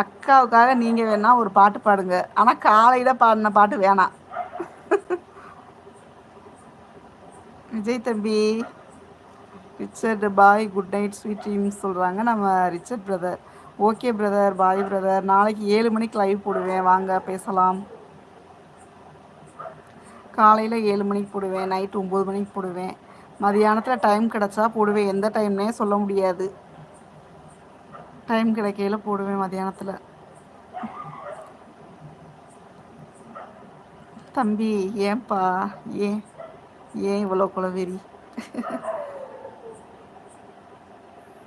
அக்காவுக்காக நீங்கள் வேணால் ஒரு பாட்டு பாடுங்க. ஆனால் காலையில் பாடின பாட்டு வேணாம் விஜய் தம்பி Richard bye good night sweet dreams சொல்கிறாங்க நம்ம Richard brother. Okay brother bye brother. நாளைக்கு ஏழு மணிக்கு லைவ் போடுவேன். வாங்க பேசலாம். காலையில் ஏழு மணிக்கு போடுவேன். நைட்டு ஒம்பது மணிக்கு போடுவேன். மதியானத்தில் டைம் கிடச்சா போடுவேன். எந்த டைம்னே சொல்ல முடியாது. டைம் கிடைக்கையில் போடுவேன் மதியானத்தில் தம்பி ஏன்பா? ஏன் ஏன் இவ்வளோ குலவெறி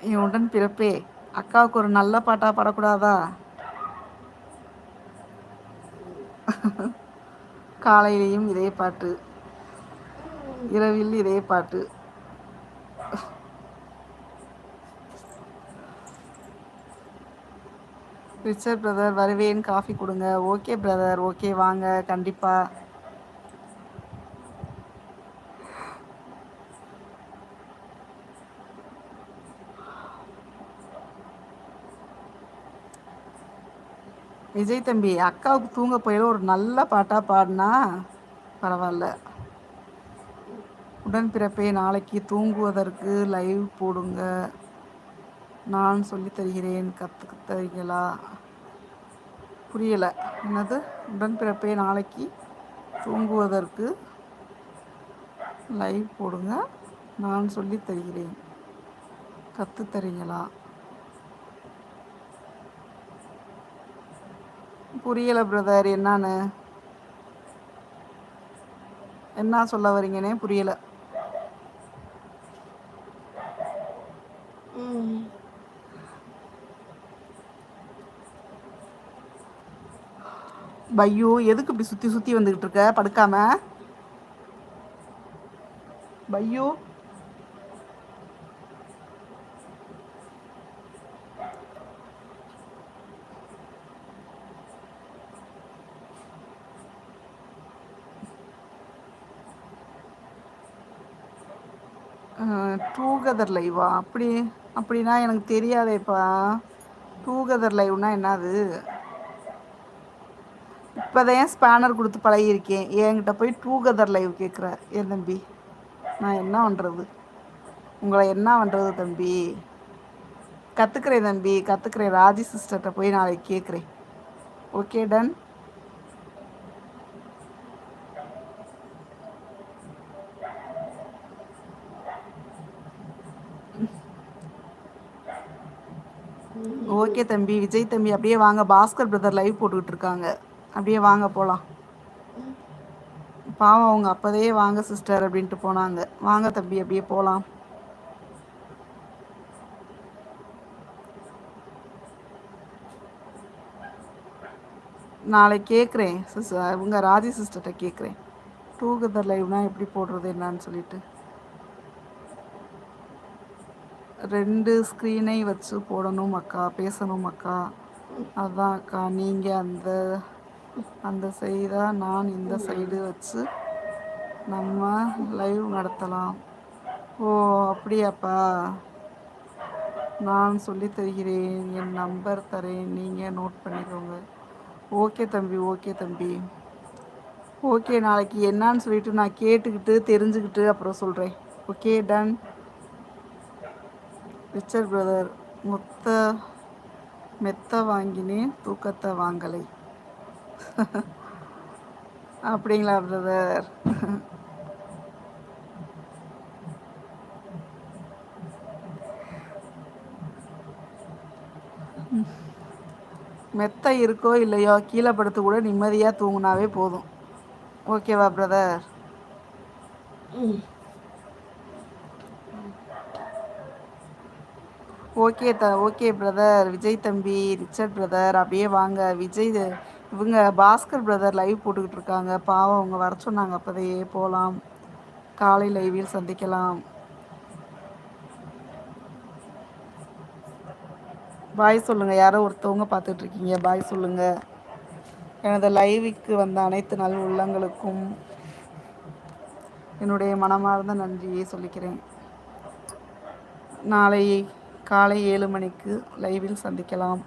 என் உடன் பிறப்பே. அக்காவுக்கு ஒரு நல்ல பாட்டாக பாடக்கூடாதா? காலையிலையும் இதே பாட்டு. இரவில் இதே பாட்டு. ரிச்சர் பிரதர் வருவேன் காஃபி கொடுங்க. ஓகே பிரதர் ஓகே வாங்க கண்டிப்பாக விஜய் தம்பி அக்காவுக்கு தூங்க போயில ஒரு நல்ல பாட்டாக பாடினா? பரவாயில்ல. உடன்பிறப்பே நாளைக்கு தூங்குவதற்கு லைவ் போடுங்க. நான் சொல்லி தருகிறேன் கற்று தருகிறீங்களா புரியலை. என்னது? உடன்பிறப்பே நாளைக்கு தூங்குவதற்கு லைவ் போடுங்க. நான் சொல்லி தருகிறேன். கற்று தரீங்களா புரியலை பிரதர் என்னான்னு? என்ன சொல்ல வரீங்கன்னே புரியலை. பையோ எதுக்கு இப்படி சுற்றி சுற்றி வந்துக்கிட்டு இருக்க? படுக்காம. பையோ. டூகெதர் லைவா அப்படி அப்படின்னா எனக்கு தெரியாதேப்பா. டூகெதர் லைவ்னா என்னது? இப்போ தான் ஸ்பேனர் கொடுத்து பழகியிருக்கேன்? என்கிட்ட போய் டூகெதர் லைவ் கேட்குற என் தம்பி? நான் என்ன பண்ணுறது உங்களை என்ன பண்ணுறது தம்பி? கற்றுக்குறேன் தம்பி கற்றுக்குறேன் ராஜி சிஸ்டர்கிட்ட போய் நாளைக்கு கேட்குறேன் ஓகே டன் ஓகே தம்பி. விஜய் தம்பி அப்படியே வாங்க. பாஸ்கர் பிரதர் லைவ் போட்டுக்கிட்டு இருக்காங்க. அப்படியே வாங்க போகலாம் பாவம் அவங்க அப்போதே வாங்க சிஸ்டர் அப்படின்ட்டு போனாங்க. வாங்க தம்பி அப்படியே போகலாம் நாளை கேட்குறேன் சிஸ் இவங்க ராஜி சிஸ்டர்கிட்ட கேட்குறேன். டூகெதர் லைவ்னால் எப்படி போடுறது என்னான்னு சொல்லிட்டு. ரெண்டு ஸ்க்ரீனை வச்சு போடணும் அக்கா. பேசணும் அக்கா. அதான் அக்கா நீங்கள் அந்த அந்த சைடாக நான் இந்த சைடு வச்சு நம்ம லைவ் நடத்தலாம். ஓ அப்படியாப்பா? நான் சொல்லி தருகிறேன். என் நம்பர் தரேன். நீங்கள் நோட் பண்ணிக்கோங்க. ஓகே தம்பி ஓகே தம்பி. ஓகே நாளைக்கு என்னான்னு சொல்லிட்டு நான் கேட்டுக்கிட்டு தெரிஞ்சுக்கிட்டு அப்புறம் சொல்கிறேன் ஓகே டன் ரிச்சர் பிரதர் மொத்த மெத்த வாங்கினேன் தூக்கத்தை வாங்கலை. அப்படிங்களா பிரதர் மெத்த இருக்கோ இல்லையோ கீழே படுத்து கூட நிம்மதியாக தூங்கினாவே போதும். ஓகேவா brother okay the okay brother Vijay தம்பி ரிச்சர்ட் பிரதர் அப்படியே வாங்க. விஜய் இவங்க பாஸ்கர் பிரதர் லைவ் போட்டுக்கிட்டு இருக்காங்க. பாவம் அவங்க வர சொன்னாங்க. அப்போதையே போகலாம் காலை லைவில் சந்திக்கலாம். பாய் சொல்லுங்கள் யாரோ ஒருத்தவங்க பார்த்துட்ருக்கீங்க பாய் சொல்லுங்கள் எனது லைவுக்கு வந்த அனைத்து நல் உள்ளங்களுக்கும் என்னுடைய மனமார்ந்த நன்றியை சொல்லிக்கிறேன். நாளை காலை ஏழு மணிக்கு லைவில் சந்திக்கலாம்.